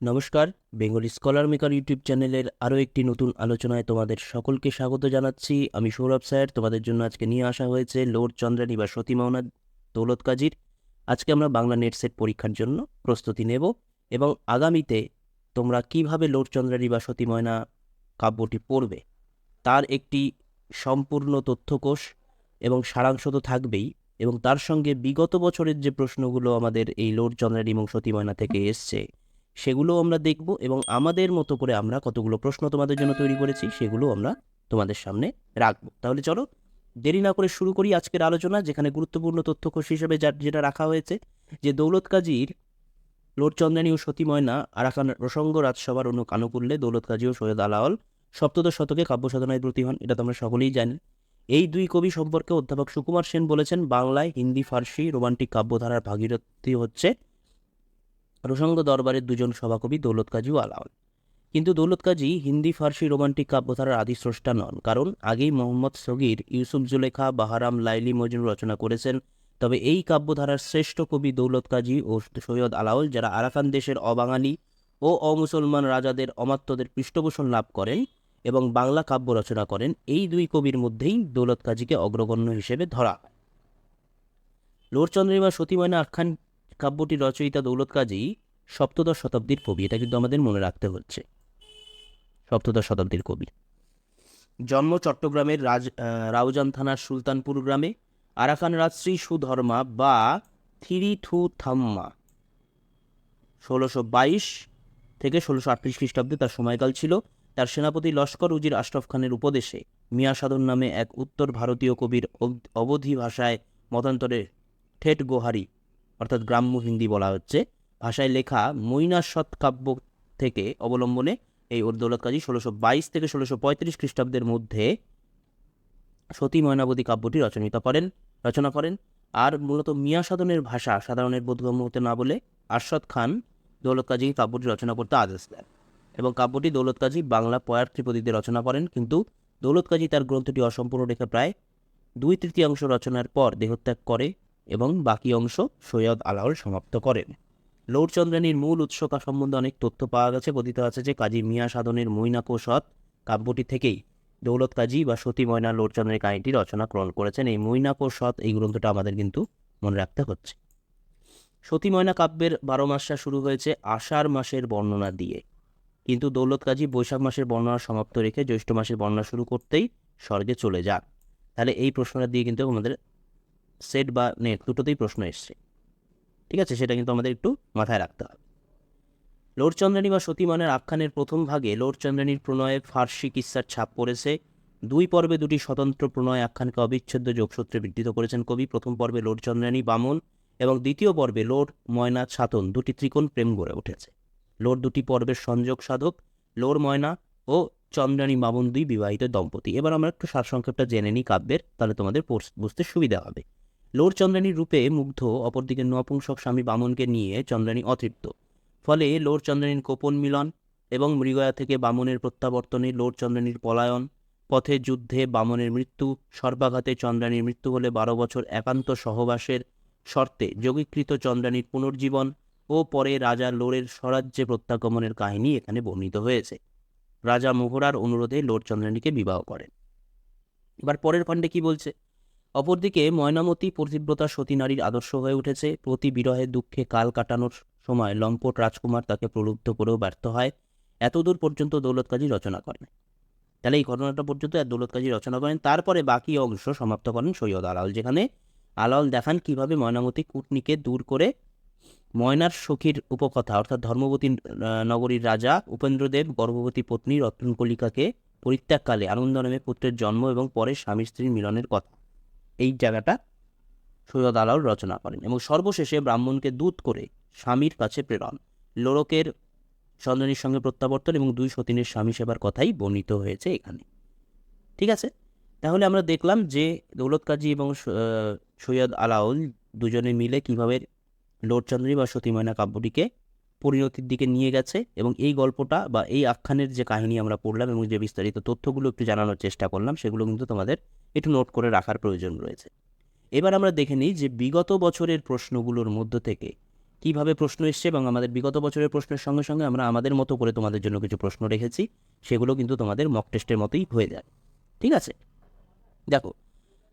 নমস্কার, Bengali scholar maker YouTube চ্যানেলের আরও একটি নতুন আলোচনায় তোমাদের সকলকে স্বাগত জানাচ্ছি। আমি সৌরভ স্যার, তোমাদের জন্য আজকে নিয়ে আসা হয়েছে লর্ড চন্দ্রানী বা সতী মৌনা দৌলত কাজীর। আজকে আমরা বাংলা নেট সেট পরীক্ষার জন্য প্রস্তুতি নেব এবং আগামীতে তোমরা কীভাবে লর্ড চন্দ্রানী বা সতী ময়না কাব্যটি পড়বে তার একটি সম্পূর্ণ তথ্যকোষ এবং সারাংশ তো থাকবেই এবং তার সঙ্গে বিগত বছরের যে প্রশ্নগুলো আমাদের এই লর্ড চন্দ্রানী এবং সতী ময়না থেকে এসছে সেগুলো আমরা দেখব এবং আমাদের মতো করে আমরা কতগুলো প্রশ্ন তোমাদের জন্য তৈরি করেছি, সেগুলো আমরা তোমাদের সামনে রাখব। তাহলে চলো, দেরি না করে শুরু করি আজকের আলোচনা, যেখানে গুরুত্বপূর্ণ তথ্যকোষ হিসেবে যা, যেটা রাখা হয়েছে, যে দৌলত কাজীর লোট চন্দ্রানী ও সতী ময়না, আরাকান প্রসঙ্গ রাজসভার অনু আনুকূল্যে দৌলত কাজী ও সৈয়দ আলাওল সপ্তদশ শতকে কাব্য সাধনায় ব্রতী হন এটা তোমরা সকলেই জানি। এই দুই কবি সম্পর্কে অধ্যাপক সুকুমার সেন বলেছেন, বাংলায় হিন্দি, ফার্সি, রোমান্টিক কাব্যধারার ভাগীরথী হচ্ছে প্রসঙ্গ দরবারের দুজন সভাকবি দৌলত কাজী ও কিন্তু দৌলত কাজী হিন্দি, ফার্সি রোমান্টিক কাব্যধারার আদি স্রষ্টা নন, কারণ আগেই মোহাম্মদ সগির, ইউসুফ জুলেখা, বাহারাম, লাইলি, মজনু রচনা করেছেন। তবে এই কাব্যধারার শ্রেষ্ঠ কবি দৌলত কাজী ও সৈয়দ আলাওল যারা আরাকান দেশের অবাঙালি ও অমুসলমান রাজাদের অমাত্যদের পৃষ্ঠপোষণ লাভ করেন এবং বাংলা কাব্য রচনা করেন, এই দুই কবির মধ্যেই দৌলত কাজীকে অগ্রগণ্য হিসেবে ধরা লোরচন্দ্রিমা সতীময়না আখ্যান কাব্যটি রচয়িতা দৌলত কাজী সপ্তদশ শতাব্দীর কবি। এটা কিন্তু আমাদের মনে রাখতে হচ্ছে। সপ্তদশ শতাব্দীর কবি। জন্ম চট্টগ্রামের রাজ রাউজান থানার সুলতানপুর গ্রামে। আরাকান রাজশ্রী সুধর্মা বা থিরি থু থাম্মা। ষোলোশো বাইশ থেকে ষোলোশো আটত্রিশ খ্রিস্টাব্দে তার সময়কাল ছিল। তার সেনাপতি লস্কর উজির আশরফ খানের উপদেশে মিয়া সাধন নামে এক উত্তর ভারতীয় কবির অব- অবধি ভাষায় মতান্তরে ঠেট গোহারি অর্থাৎ গ্রাম্য হিন্দি বলা হচ্ছে। ভাষায় লেখা মৈনা কাব্য থেকে অবলম্বনে এই উর্দৌলত কাজী ষোলোশো বাইশ থেকে ষোলোশো পঁয়ত্রিশ খ্রিস্টাব্দের মধ্যে সতী ময়নাবতী কাব্যটি রচনিত করেন, রচনা করেন। আর মূলত মিয়া সাধনের ভাষা সাধারণের বোধগম্য হতে না বলে আরশদ খান দৌলত কাজী কাব্যটি রচনা করতে আদেশ দেন এবং কাব্যটি দৌলত কাজী বাংলা পয়ার ত্রিপদীতে রচনা করেন। কিন্তু দৌলত কাজী তার গ্রন্থটি অসম্পূর্ণ রেখে প্রায় দুই তৃতীয়াংশ রচনার পর দেহত্যাগ করে। এবং বাকি অংশ সৈয়দ আলাউল সমাপ্ত করেন। লৌরচন্দ্রানীর মূল উৎসকা সম্বন্ধে অনেক তথ্য পাওয়া গেছে। কথিত আছে যে কাজী মিয়া সাধনের মৈনাকো সৎ কাব্যটি থেকেই দৌলত কাজী বা সতী ময়না লৌরচন্দ্রের কাহিনীটি রচনা গ্রহণ করেছেন। এই মৈনাকো সৎ এই গ্রন্থটা আমাদের কিন্তু মনে রাখতে হচ্ছে। সতী ময়না কাব্যের বারো মাসটা শুরু হয়েছে আষাঢ় মাসের বর্ণনা দিয়ে। কিন্তু দৌলত কাজী বৈশাখ মাসের বর্ণনা সমাপ্ত রেখে জ্যৈষ্ঠ মাসের বর্ণনা শুরু করতেই স্বর্গে চলে যান। তাহলে এই প্রশ্নটা দিয়ে কিন্তু আমাদের সেট বা নেট দুটোতেই প্রশ্ন এসছে। ঠিক আছে? সেটা কিন্তু আমাদের একটু মাথায় রাখতে হবে। লোরচন্দ্রানী বা সতীমানের আখ্যানের প্রথম ভাগে লোরচন্দ্রানীর প্রণয়ে ফার্সি কিস্সার ছাপ পড়েছে। দুই পর্বে দুটি স্বতন্ত্র প্রণয় আখ্যানকে অবিচ্ছেদ্য যোগসূত্রে বিদ্ধৃত করেছেন কবি। প্রথম পর্বে লোরচন্দ্রানী বামন এবং দ্বিতীয় পর্বে লোর ময়না ছাতন দুটি ত্রিকোণ প্রেম গড়ে উঠেছে। লোর দুটি পর্বের সংযোগ সাধক লোর ময়না ও চন্দ্রানী বামন দুই বিবাহিত দম্পতি। এবার আমরা একটু সারসংক্ষেপটা জেনে নিই কাব্যের, তাহলে তোমাদের বুঝতে সুবিধা হবে। লোর চন্দ্রানীর রূপে মুগ্ধ, অপরদিকে নপুংসক স্বামী বামনকে নিয়ে চন্দ্রানী অতৃপ্ত। ফলে লোর চন্দ্রানীর কোপন মিলন এবং মৃগয়া থেকে বামনের প্রত্যাবর্তনে লোর চন্দ্রানীর পলায়ন, পথে যুদ্ধে বামনের মৃত্যু, সর্বাঘাতে চন্দ্রানীর মৃত্যু হলে বারো বছর একান্ত সহবাসের শর্তে যোগীকৃত চন্দ্রানীর পুনর্জীবন ও পরে রাজা লোরের স্বরাজ্যে প্রত্যাগমনের কাহিনী এখানে বর্ণিত হয়েছে। রাজা মোহরার অনুরোধে লোর চন্দ্রানীকে বিবাহ করেন। এবার পরের খণ্ডে কি বলছে? অপরদিকে ময়নামতি পতিব্রতা সতী নারীর আদর্শ হয়ে উঠেছে। প্রতি বিরহে দুঃখে কাল কাটানোর সময় লম্পট রাজকুমার তাকে প্রলুব্ধ করেও ব্যর্থ হয়। এতদূর পর্যন্ত দৌলত কাজী রচনা করেন। তাহলে এই ঘটনাটা পর্যন্ত দৌলত কাজী রচনা করেন। তারপরে বাকি অংশ সমাপ্ত করেন সৈয়দ আলাল, যেখানে আলাল দেখান কীভাবে ময়নামতী কূটনীকে দূর করে ময়নার সখীর উপকথা, অর্থাৎ ধর্মবতী নগরীর রাজা উপেন্দ্রদেব, গর্ভবতী পত্নী রত্নকলিকাকে পরিত্যাগকালে আনন্দ নামে পুত্রের জন্ম এবং পরে স্বামী স্ত্রীর মিলনের কথা। এই জায়গাটা সৈয়দ আলাউল রচনা করেন এবং সর্বশেষে ব্রাহ্মণকে দূত করে স্বামীর কাছে প্রেরণ। লোরকের চন্দ্রনীর সঙ্গে প্রত্যাবর্তন এবং দুই সতীনের স্বামী সেবার কথাই বর্ণিত হয়েছে এখানে। ঠিক আছে? তাহলে আমরা দেখলাম যে দৌলত কাজী এবং সৈয়দ আলাউল দুজনে মিলে কীভাবে লোরচন্দ্রী বা সতীময়না কাব্যটিকে পরিণতির দিকে নিয়ে গেছে এবং এই গল্পটা বা এই আখ্যানের যে কাহিনী আমরা পড়লাম এবং যে বিস্তারিত তথ্যগুলো একটু জানানোর চেষ্টা করলাম, সেগুলো কিন্তু তোমাদের একটু নোট করে রাখার প্রয়োজন রয়েছে। এবার আমরা দেখে নিই যে বিগত বছরের প্রশ্নগুলোর মধ্য থেকে কীভাবে প্রশ্ন এসছে এবং আমাদের বিগত বছরের প্রশ্নের সঙ্গে সঙ্গে আমরা আমাদের মতো করে তোমাদের জন্য কিছু প্রশ্ন রেখেছি, সেগুলো কিন্তু তোমাদের মক টেস্টের মতোই হয়ে যায়। ঠিক আছে? দেখো,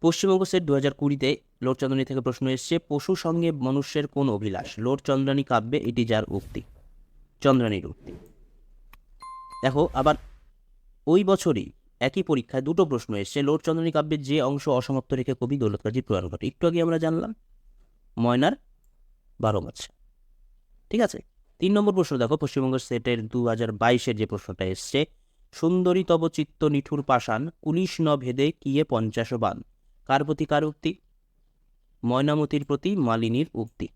পশ্চিমবঙ্গ সেট দু হাজার কুড়িতে লোটচন্দ্রানী থেকে প্রশ্ন এসছে পশু সঙ্গে মনুষ্যের কোন অভিলাষ? লোটচন্দ্রানী কাব্যে এটি যার উক্তি। চন্দ্রানীর উক্তি। দেখো, আবার ওই বছরই একই পরীক্ষায় দুটো প্রশ্ন এসছে। লোটচন্দ্রানী কাব্যের যে অংশ অসমাপ্ত রেখে কবি দৌলত কাজী প্রয়াণ ঘটে। একটু আগে আমরা জানলাম, ময়নার বারো মাছ। ঠিক আছে? তিন নম্বর প্রশ্ন দেখো পশ্চিমবঙ্গ সেটের দু হাজার বাইশের যে প্রশ্নটা এসছে, সুন্দরী তব চিত্ত নিঠুর পাষাণ, কুলিশ ন ভেদে কিয়ে পঞ্চাশ বান? কার প্রতি কার উক্তি? ময়নামতির প্রতি মালিনীর উক্তি।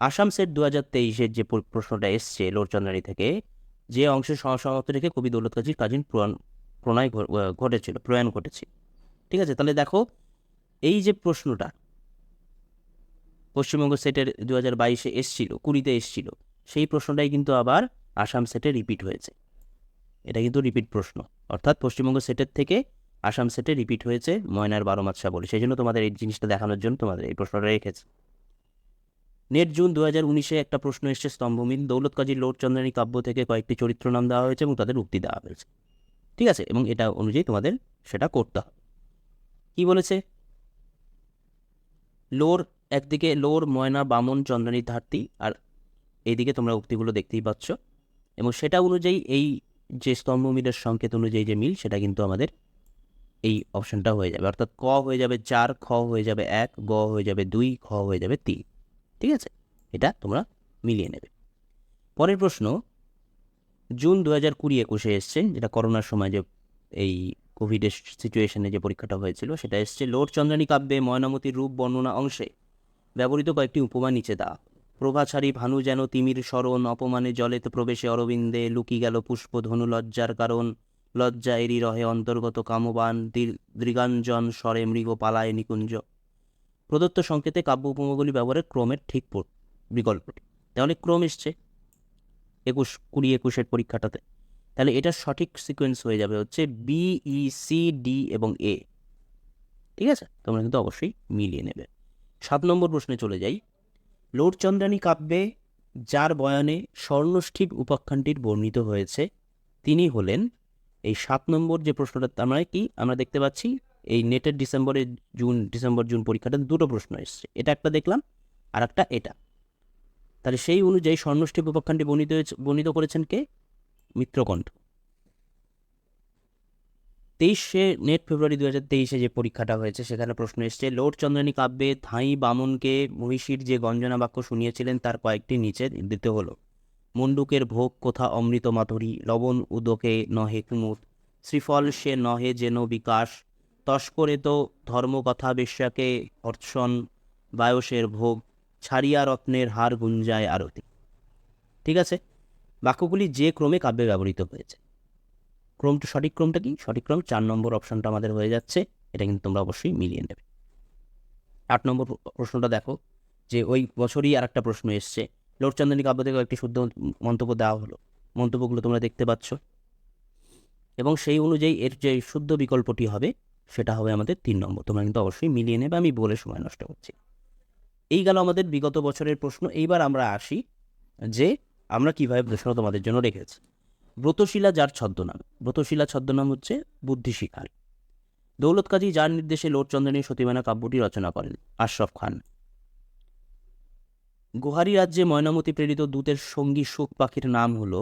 আসাম সেট দু হাজার তেইশের যে প্র- প্রশ্নটা এসছে লোরচন্দ্রানী থেকে, যে অংশে সমাপ্ত রেখে কবি দৌলত কাজীর কাজিন প্রণয় ঘ- ঘটেছিল, প্রয়াণ ঘটেছে। ঠিক আছে, তাহলে দেখো, এই যে প্রশ্নটা, পশ্চিমবঙ্গ সেটের দু হাজার বাইশে এসছিল, কুড়িতে এসছিল, সেই প্রশ্নটাই কিন্তু আবার আসাম সেটে রিপিট হয়েছে। এটা কিন্তু রিপিট প্রশ্ন, অর্থাৎ পশ্চিমবঙ্গ সেটের থেকে আসাম সেটে রিপিট হয়েছে, ময়নার বারো মাত্রা বলে। সেই জন্য তোমাদের এই জিনিসটা দেখানোর জন্য তোমাদের এই প্রশ্নটা রেখেছে। নেট জুন দু হাজার উনিশে একটা প্রশ্ন এসছে স্তম্ভমিল দৌলত কাজী লোট চন্দ্রানী কাব্য থেকে কয়েকটি চরিত্র নাম দেওয়া হয়েছে এবং তাদের উক্তি দেওয়া হয়েছে। ঠিক আছে? এবং এটা অনুযায়ী তোমাদের সেটা করতে হবে। কী বলেছে? লোর, একদিকে লোর, ময়না, বামন, চন্দ্রানী ধারতি আর এইদিকে তোমরা উক্তিগুলো দেখতেই পাচ্ছ। এবং সেটা অনুযায়ী এই যে স্তম্ভ মিলের সংকেত অনুযায়ী যে মিল, সেটা কিন্তু আমাদের এই অপশনটা হয়ে যাবে। অর্থাৎ ক হয়ে যাবে চার, খ হয়ে যাবে এক, গ হয়ে যাবে দুই, খ হয়ে যাবে তিন। ঠিক আছে? এটা তোমরা মিলিয়ে নেবে। পরের প্রশ্ন, জুন দু হাজার কুড়ি একুশে এসছে, যেটা করোনার সময় যে এই কোভিডের সিচুয়েশনে যে পরীক্ষাটা হয়েছিল, সেটা এসছে লোট চন্দ্রানী কাব্যে ময়নামতির রূপ বর্ণনা অংশে। ব্যবহৃত কয়েকটি উপমা নিচে দেওয়া প্রভা ছাড়ি ভানু যেন তিমির স্মরণ অপমানে জলেতে প্রবেশে অরবিন্দে লুকি গেল পুষ্প ধনু লজ্জার কারণ। লজ্জা এরি রহে অন্তর্গত কামবান দৃগাঞ্জন স্বরে মৃগ পালায় নিকুঞ্জ। প্রদত্ত সংকেতে কাব্য উপমাগুলি ব্যবহারের ক্রমের ঠিক বিকল্পটি। তাহলে ক্রম এসছে একুশ, কুড়ি একুশের পরীক্ষাটাতে। তাহলে এটার সঠিক সিকোয়েন্স হয়ে যাবে হচ্ছে বি ই সি ডি এবং এ ঠিক আছে? তোমরা কিন্তু অবশ্যই মিলিয়ে নেবে। সাত নম্বর প্রশ্নে চলে যাই। লোটচন্দ্রানী কাব্যে যার বয়ানে স্বর্ণষ্ঠিক উপাখ্যানটির বর্ণিত হয়েছে, তিনি হলেন এই সাত নম্বর যে প্রশ্নটা আমরা কি? আমরা দেখতে পাচ্ছি এই নেটের ডিসেম্বরে জুন, ডিসেম্বর, জুন পরীক্ষাটা দুটো প্রশ্ন এসছে। এটা একটা দেখলাম, আর একটা এটা। তাহলে সেই অনুযায়ী স্বর্ণষ্ঠিক উপাখ্যানটি বর্ণিত বর্ণিত করেছেন কে? মিত্রকণ্ঠ। তেইশে নেট ফেব্রুয়ারি দু হাজার তেইশে যে পরীক্ষাটা হয়েছে, সেখানে প্রশ্ন এসছে লোট চন্দ্রানী কাব্যে ধাই বামনকে মহিষীর যে গঞ্জনা বাক্য শুনিয়েছিলেন, তার কয়েকটি নিচে দিতে হলো। মণ্ডুকের ভোগ কোথা অমৃত মাধুরী, লবণ উদকে নহে কুমুদ। শ্রীফল সে নহে যেন বিকাশ, তস্করে তো ধর্মকথা বেশ্যাকে হর্ষণ বায়সের ভোগ ছাড়িয়া রত্নের হার গুঞ্জায় আরতি। ঠিক আছে? বাক্যগুলি যে ক্রমে কাব্যে ব্যবহৃত হয়েছে। ক্রমটা সঠিক ক্রমটা কি? সঠিক ক্রম চার নম্বর অপশনটা আমাদের হয়ে যাচ্ছে। এটা কিন্তু তোমরা অবশ্যই মিলিয়ে নেবে। আট নম্বর প্র- প্রশ্নটা দেখো যে ওই বছরই আর একটা প্রশ্ন এসছে। লোটচন্দ্রনী কাব্য থেকে একটি শুদ্ধ মন্তব্য দেওয়া হলো। মন্তব্যগুলো তোমরা দেখতে পাচ্ছ। এবং সেই অনুযায়ী এর যে শুদ্ধ বিকল্পটি হবে, সেটা হবে আমাদের তিন নম্বর। তোমরা কিন্তু অবশ্যই মিলিয়ে নেবে, আমি বলে সময় নষ্ট করছি। এই গেল আমাদের বিগত বছরের প্রশ্ন। এইবার আমরা আসি যে আমরা কীভাবে প্রশ্ন তোমাদের জন্য রেখেছি। ব্রতশিলা যার ছদ্মনাম। ব্রতশিলা ছদ্মনাম হচ্ছে বুদ্ধিশিখার। দৌলত কাজী যার নির্দেশে লোটচন্দ্রনী সতীমানা কাব্যটি রচনা করেন, আশরফ খান। গুহারি রাজ্যে ময়নামতি প্রেরিত দূতের সঙ্গী শোক পাখির নাম হল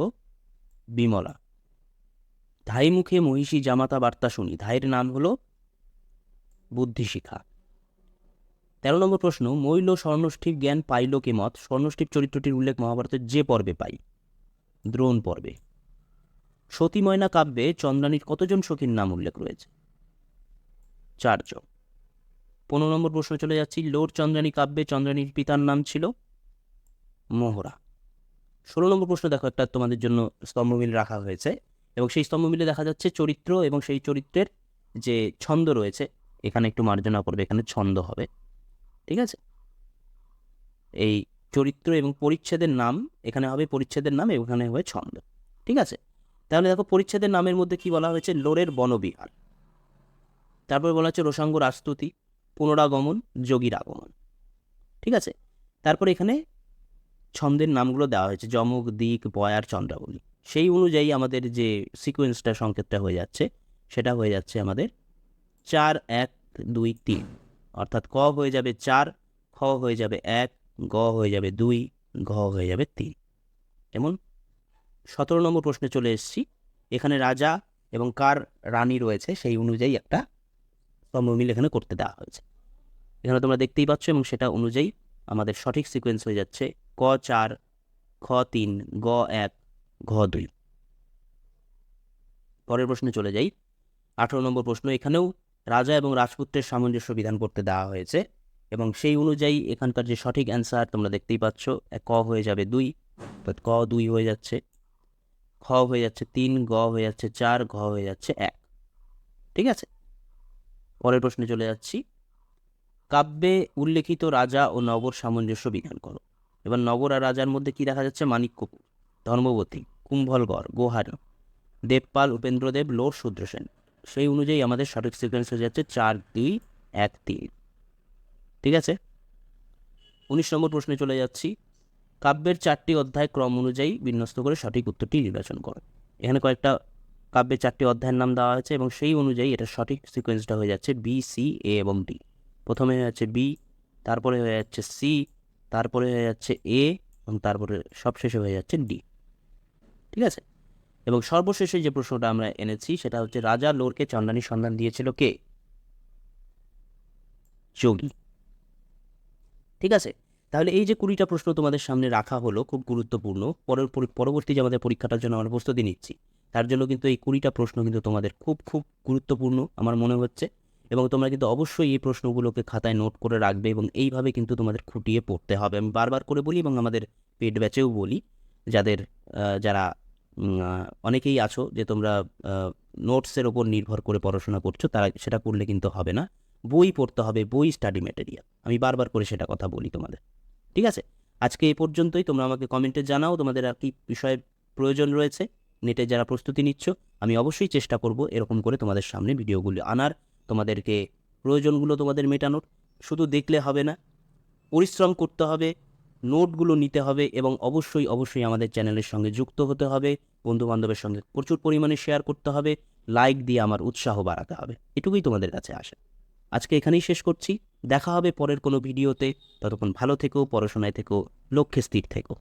বিমলা। ধাই মুখে মহিষী জামাতা বার্তা শুনি, ধাইয়ের নাম হল বুদ্ধিশিখা। তেরো নম্বর প্রশ্ন, মৈল স্বর্ণষ্ঠিক জ্ঞান পাইল কে মত? স্বর্ণষ্ঠিক চরিত্রটির উল্লেখ মহাভারতের যে পর্বে পাই, দ্রোণ পর্বে। সতী ময়না কাব্যে চন্দ্রানীর কতজন সখীর নাম উল্লেখ রয়েছে? চারজন। পনেরো নম্বর প্রশ্ন চলে যাচ্ছি, লোর চন্দ্রানী কাব্যে চন্দ্রানীর পিতার নাম ছিল মোহরা। ষোলো নম্বর প্রশ্ন দেখো, একটা তোমাদের জন্য স্তম্ভমিল রাখা হয়েছে এবং সেই স্তম্ভমিলে দেখা যাচ্ছে চরিত্র এবং সেই চরিত্রের যে ছন্দ রয়েছে, এখানে একটু মার্জনা করবে, এখানে ছন্দ হবে। ঠিক আছে? এই চরিত্র এবং পরিচ্ছেদের নাম, এখানে হবে পরিচ্ছেদের নাম এবং এখানে হবে ছন্দ। ঠিক আছে? তাহলে দেখো পরিচ্ছেদের নামের মধ্যে কি বলা হয়েছে? লোরের বনবিহার। তারপর বলা হচ্ছে রোসাঙ্গ রাস্তুতি পুনরাগমন, যোগীর আগমন। ঠিক আছে? তারপর এখানে ছন্দের নামগুলো দেওয়া হয়েছে, যমক, দিক বয়ার চন্দ্রাবলী। সেই অনুযায়ী আমাদের যে সিকোয়েন্সটা সংকেতটা হয়ে যাচ্ছে, সেটা হয়ে যাচ্ছে আমাদের চার, এক, দুই, তিন। অর্থাৎ ক হয়ে যাবে চার, খ হয়ে যাবে এক, গ হয়ে যাবে দুই, ঘ হয়ে যাবে তিন। এমন সতেরো নম্বর প্রশ্নে চলে এসেছি। এখানে রাজা এবং কার রানী রয়েছে, সেই অনুযায়ী একটা স্তম্ভমিল এখানে করতে দেওয়া হয়েছে। এখানে তোমরা দেখতেই পাচ্ছ এবং সেটা অনুযায়ী আমাদের সঠিক সিকোয়েন্স হয়ে যাচ্ছে ক চার, খ তিন, গ এক, ঘ দুই। পরের প্রশ্নে চলে যাই। আঠারো নম্বর প্রশ্ন, এখানেও রাজা এবং রাজপুত্রের সামঞ্জস্য বিধান করতে দেওয়া হয়েছে এবং সেই অনুযায়ী এখানকার যে সঠিক অ্যান্সার তোমরা দেখতেই পাচ্ছ ক হয়ে যাবে দুই ক দুই হয়ে যাচ্ছে, খ হয়ে যাচ্ছে তিন, গ হয়ে যাচ্ছে চার, ঘ হয়ে যাচ্ছে এক। ঠিক আছে? পরের প্রশ্নে চলে যাচ্ছি। কাব্যে উল্লেখিত রাজা ও নগর সামঞ্জস্য বিধান করো। এবার নগর আর রাজার মধ্যে কি দেখা যাচ্ছে? মানিক্যপুর ধর্মবতী, কুম্ভলগড়, গোহার, দেবপাল, উপেন্দ্রদেব, লোর শূদ্রসেন সেই অনুযায়ী আমাদের সঠিক সিকোয়েন্স হয়ে যাচ্ছে চার দুই এক তিন। ঠিক আছে? উনিশ নম্বর প্রশ্নে চলে যাচ্ছি। কাব্যের চারটি অধ্যায় ক্রম অনুযায়ী বিন্যস্ত করে সঠিক উত্তরটি নির্বাচন করো। এখানে কয়েকটা কাব্যের চারটি অধ্যায়ের নাম দেওয়া হয়েছে এবং সেই অনুযায়ী এটা সঠিক সিকোয়েন্সটা হয়ে যাচ্ছে বি সি এ এবং ডি প্রথমে হয়ে যাচ্ছে বি তারপরে হয়ে যাচ্ছে সি তারপরে হয়ে যাচ্ছে এ এবং তারপরে সবশেষে হয়ে যাচ্ছে ডি ঠিক আছে? এবং সর্বশেষে যে প্রশ্নটা আমরা এনেছি, সেটা হচ্ছে রাজা লোরকে চন্দানী সন্ধান দিয়েছিল কে? যোগী। ঠিক আছে? তাহলে এই যে কুড়িটা প্রশ্ন তোমাদের সামনে রাখা হলো, খুব গুরুত্বপূর্ণ। পরের পরবর্তী যে আমাদের পরীক্ষাটার জন্য আমরা প্রস্তুতি নিচ্ছি, তার জন্য কিন্তু এই কুড়িটা প্রশ্ন কিন্তু তোমাদের খুব খুব গুরুত্বপূর্ণ, আমার মনে হচ্ছে। এবং তোমরা কিন্তু অবশ্যই এই প্রশ্নগুলোকে খাতায় নোট করে রাখবে এবং এইভাবে কিন্তু তোমাদের খুঁটিয়ে পড়তে হবে। আমি বারবার করে বলি এবং আমাদের পেড ব্যাচেও বলি, যাদের যারা অনেকেই আছো যে তোমরা নোটসের ওপর নির্ভর করে পড়াশোনা করছ, তারা সেটা করলে কিন্তু হবে না। বই পড়তে হবে, বই স্টাডি ম্যাটেরিয়াল। আমি বারবার করে সেটা কথা বলি তোমাদের। ঠিক আছে? আজকে এ পর্যন্তই। তোমরা আমাকে কমেন্টে জানাও তোমাদের আর কি বিষয়ের প্রয়োজন রয়েছে। নেটে যারা প্রস্তুতি নিচ্ছ, আমি অবশ্যই চেষ্টা করব এরকম করে তোমাদের সামনে ভিডিওগুলো আনার। তোমাদেরকে প্রয়োজনগুলো তোমাদের মেটানোর। শুধু দেখলে হবে না, পরিশ্রম করতে হবে, নোটগুলো নিতে হবে এবং অবশ্যই অবশ্যই আমাদের চ্যানেলের সঙ্গে যুক্ত হতে হবে বন্ধু বান্ধবের সঙ্গে প্রচুর পরিমাণে শেয়ার করতে হবে, লাইক দিয়ে আমার উৎসাহ বাড়াতে হবে। এটুকুই তোমাদের কাছে আসে আজকে এখানেই শেষ করছি। দেখা হবে পরের কোনো ভিডিওতে। ততক্ষণ ভালো থেকো, পড়াশোনায় থেকো, লক্ষ্যে স্থির থেকো।